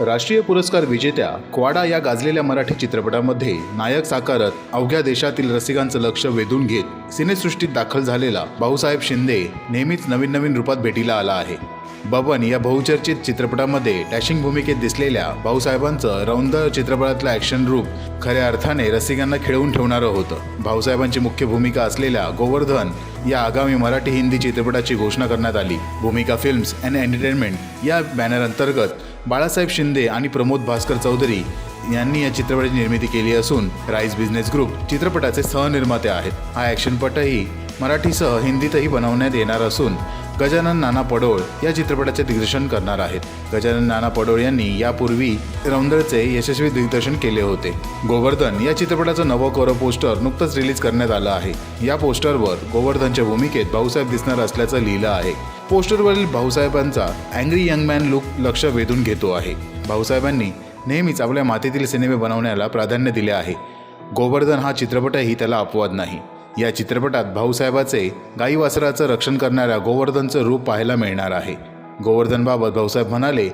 राष्ट्रीय पुरस्कार विजेत्या क्वाडा या गाजलेल्या मराठी चित्रपटामध्ये नायक साकारत अवघ्या देशातील रसिकांचं लक्ष वेधून घेत सिनेसृष्टीत दाखल झालेला भाऊसाहेब शिंदे नेहमीच नवीन नवीन रूपात भेटीला आला आहे. बबन या बहुचर्चित चित्रपटामध्ये डॅशिंग भूमिकेत दिसलेल्या भाऊसाहेबांचं रौंद चित्रपटातलं ॲक्शन रूप खऱ्या अर्थाने रसिकांना खिळवून ठेवणारं होतं. भाऊसाहेबांची मुख्य भूमिका असलेल्या गोवर्धन या आगामी मराठी हिंदी चित्रपटाची घोषणा करण्यात आली. भूमिका फिल्म्स अँड एंटरटेनमेंट या बॅनर अंतर्गत बाळासाहेब शिंदे आणि प्रमोद भास्कर चौधरी यांनी या चित्रपटाची निर्मिती केली असून राईस बिझनेस ग्रुप चित्रपटाचे सहनिर्माते आहेत. हा ॲक्शनपटही मराठीसह हिंदीतही बनवण्यात येणार असून गजानन नाना पडोळ या चित्रपटाचे दिग्दर्शन करणार आहेत. गजानन नाना पडोळ यांनी यापूर्वी रौंदळचे यशस्वी दिग्दर्शन केले होते. गोवर्धन या चित्रपटाचं नवं कोरं पोस्टर नुकतंच रिलीज करण्यात आलं आहे. या पोस्टरवर गोवर्धनच्या भूमिकेत भाऊसाहेब दिसणार असल्याचं लिहिलं आहे. पोस्टरवरील भाऊसाहेबांचा अँग्री यंग मॅन लुक लक्ष वेधून घेतो आहे. भाऊसाहेबांनी नेहमीच आपल्या मातीतील सिनेमे बनवण्याला प्राधान्य दिले आहे. गोवर्धन हा चित्रपटही त्याला अपवाद नाही. या चित्रपटात भाऊसाहेबाचे गाई वासराचं रक्षण करणाऱ्या गोवर्धनचं रूप पाहायला मिळणार आहे. गोवर्धनबाबत भाऊसाहेब म्हणाले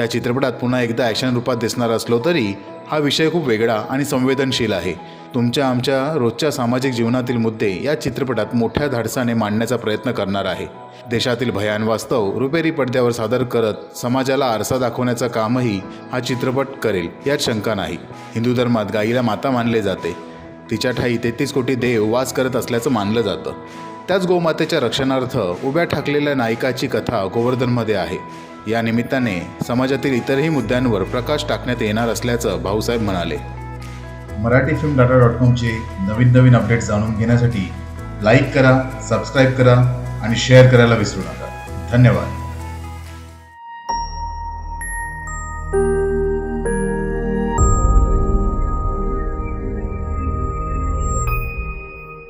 या चित्रपटात पुन्हा एकदा ॲक्शन रूपात दिसणार असलो तरी हा विषय खूप वेगळा आणि संवेदनशील आहे. तुमच्या आमच्या रोजच्या सामाजिक जीवनातील मुद्दे या चित्रपटात मोठ्या धाडसाने मांडण्याचा प्रयत्न करणार आहे. देशातील भयान वास्तव रुपेरी पडद्यावर सादर करत समाजाला आरसा दाखवण्याचं कामही हा चित्रपट करेल यात शंका नाही. हिंदू धर्मात गाईला माता मानले जाते. तिच्या ठाई तेहतीस कोटी देव वास करत असल्याचं मानलं जातं. त्याच गोमातेच्या रक्षणार्थ उभ्या ठाकलेल्या नायिकाची कथा गोवर्धनमध्ये आहे. या निमित्ताने समाजातील इतरही मुद्द्यांवर प्रकाश टाकण्यात येणार असल्याचं भाऊसाहेब म्हणाले. मराठी फिल्म डाटा डॉट कॉमचे नवीन नवीन अपडेट जाणून घेण्यासाठी लाईक करा सबस्क्राईब करा आणि शेअर करायला विसरू नका. धन्यवाद.